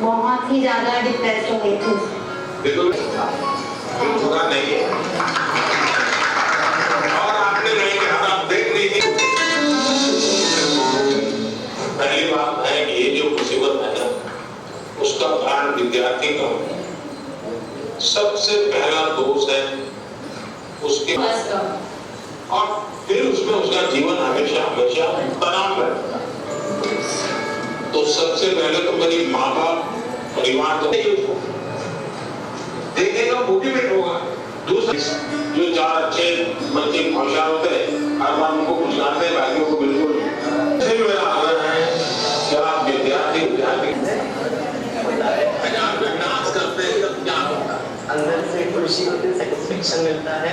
बहुत ही ज़्यादा डिप्रेस हो गई थी। सबसे पहला दोष है उसके और फिर उसमें उसका जीवन हमेशा हमेशा तनाव रहता है। तो सबसे पहले तो मेरी माँ बाप परिवार तो नहीं उसको देखेगा मोटिवेट होगा। दूसरा जो चार अच्छे बच्चे होशियार होते हैं हर बार अंदर से खुशी होती है सेटिस्फेक्शन मिलता है।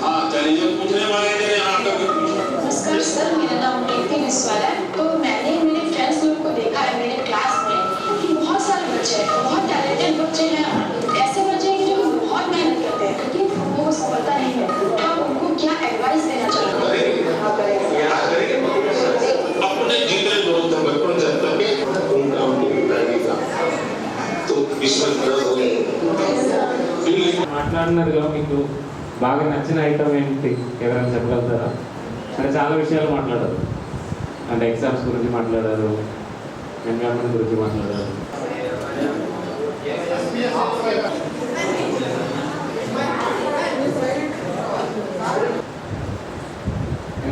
हाँ चलिए पूछने वाले थे आपका कुछ नमस्कार सर मेरा नाम प्रीति मिश्रा है। तो मैंने మాట్లాడినదిలో మీకు బాగా నచ్చిన ఐటమ్ ఏంటి? ఎవరైనా చెప్పగలుగుతారా? అంటే చాలా విషయాలు మాట్లాడారు. అంటే ఎగ్జామ్స్ గురించి మాట్లాడారు ఎన్విరాన్మెంట్ గురించి మాట్లాడారు.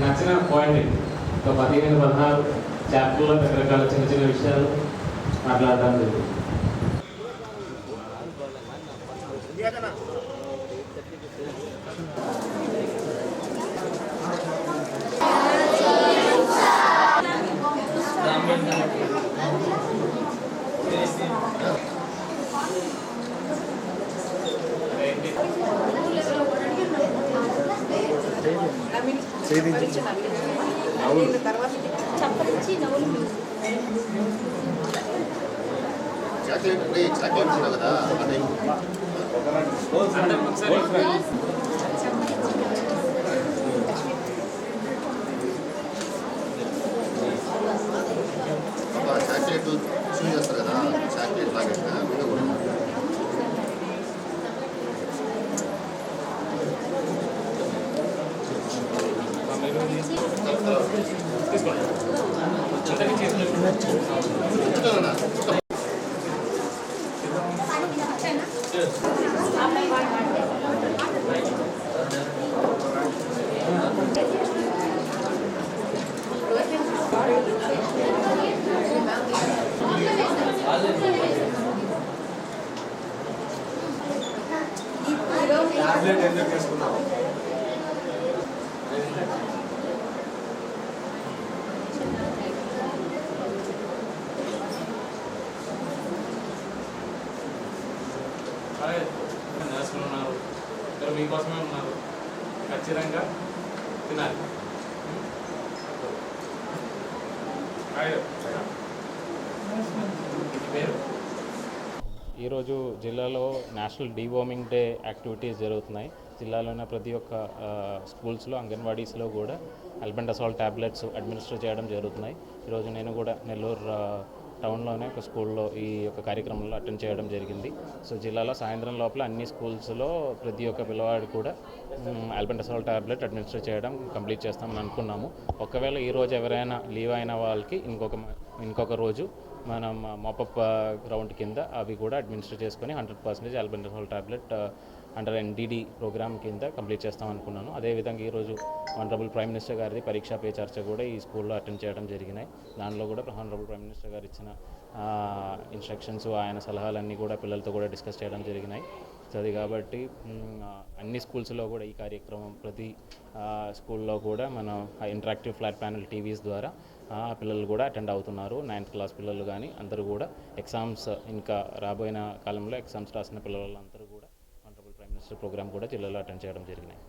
నచ్చిన పాయింట్ ఏంటి? ఒక పదిహేను పదహారు చాప్టర్లో రకరకాల చిన్న చిన్న విషయాలు మాట్లాడడం జరిగింది చాక్లెట్ ఉంది చాక్లెట్ ఉంది కదా అలాగే మీకోసమే ఉన్నారు. ఖచ్చితంగా తినాలి. పేరు ఈరోజు జిల్లాలో నేషనల్ డీవార్మింగ్ డే యాక్టివిటీస్ జరుగుతున్నాయి. జిల్లాలో ఉన్న ప్రతి ఒక్క స్కూల్స్లో అంగన్వాడీస్లో కూడా అల్బెండసాల్ ట్యాబ్లెట్స్ అడ్మినిస్టర్ చేయడం జరుగుతున్నాయి. ఈరోజు నేను కూడా నెల్లూరు టౌన్లోనే ఒక స్కూల్లో ఈ యొక్క కార్యక్రమంలో అటెండ్ చేయడం జరిగింది. సో జిల్లాలో సాయంత్రం లోపల అన్ని స్కూల్స్లో ప్రతి ఒక్క పిల్లవాడు కూడా అల్బెండసాల్ ట్యాబ్లెట్ అడ్మినిస్టర్ చేయడం కంప్లీట్ చేస్తామని అనుకున్నాము. ఒకవేళ ఈ రోజు ఎవరైనా లీవ్ అయిన వాళ్ళకి ఇంకొక ఇంకొక రోజు మనం మాపప్ గ్రౌండ్ కింద అవి కూడా అడ్మినిస్టర్ చేసుకొని hundred percentage albendazole tablet under NDD programme కింద కంప్లీట్ చేస్తాం అనుకున్నాను. అదేవిధంగా ఈరోజు ఆనరబుల్ ప్రైమ్ మినిస్టర్ గారిది పరీక్షా పే చర్చ కూడా ఈ స్కూల్లో అటెండ్ చేయడం జరిగినాయి. దానిలో కూడా ఆనరబుల్ ప్రైమ్ మినిస్టర్ గారు ఇచ్చిన ఇన్స్ట్రక్షన్స్ ఆయన సలహాలన్నీ కూడా పిల్లలతో కూడా డిస్కస్ చేయడం జరిగినాయి. సో అది కాబట్టి అన్ని స్కూల్స్లో కూడా ఈ కార్యక్రమం ప్రతి స్కూల్లో కూడా మనం ఇంటరాక్టివ్ ఫ్లాట్ ప్యానల్ టీవీస్ ద్వారా పిల్లలు కూడా అటెండ్ అవుతున్నారు. నైన్త్ క్లాస్ పిల్లలు కానీ అందరూ కూడా ఎగ్జామ్స్ ఇంకా రాబోయిన కాలంలో ఎగ్జామ్స్ రాసిన పిల్లలందరూ కూడా ప్రోగ్రామ్ కూడా జిల్లాలో అటెండ్ చేయడం జరిగినాయి.